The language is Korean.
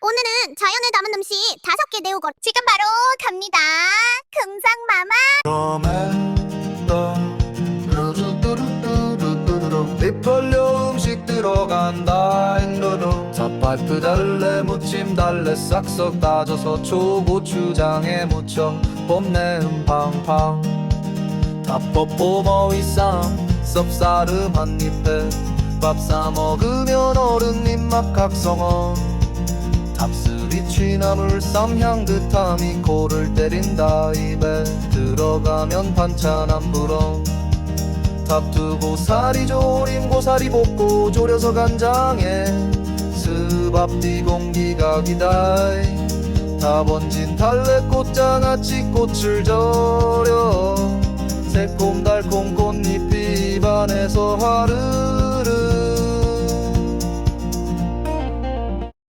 오늘은 자연을 담은 음식 다섯 개 내오거 지금 바로 갑니다. 금상 마마. 뚜루뚜루뚜루뚜루뚜루 잎벌려 음식 들어간다 앵루루 삿발프 달래 무침 달래 싹싹 따져서 초고추장에 묻혀 뽐내음 팡팡 다퍼포 머위쌈 쌉싸름 한 입에 밥 싸 먹으면 어른 입맛 각성원 취나물 쌈향 듯함이 코를 때린다. 입에 들어가면 반찬 안 불어 탑두 고사리 조림 고사리 볶고 졸여서 간장에 스밥디 공기가 기다이. 다 번진 달래꽃 장아찌 꽃을 절여 새콤달콤 꽃잎이 입안에서 하르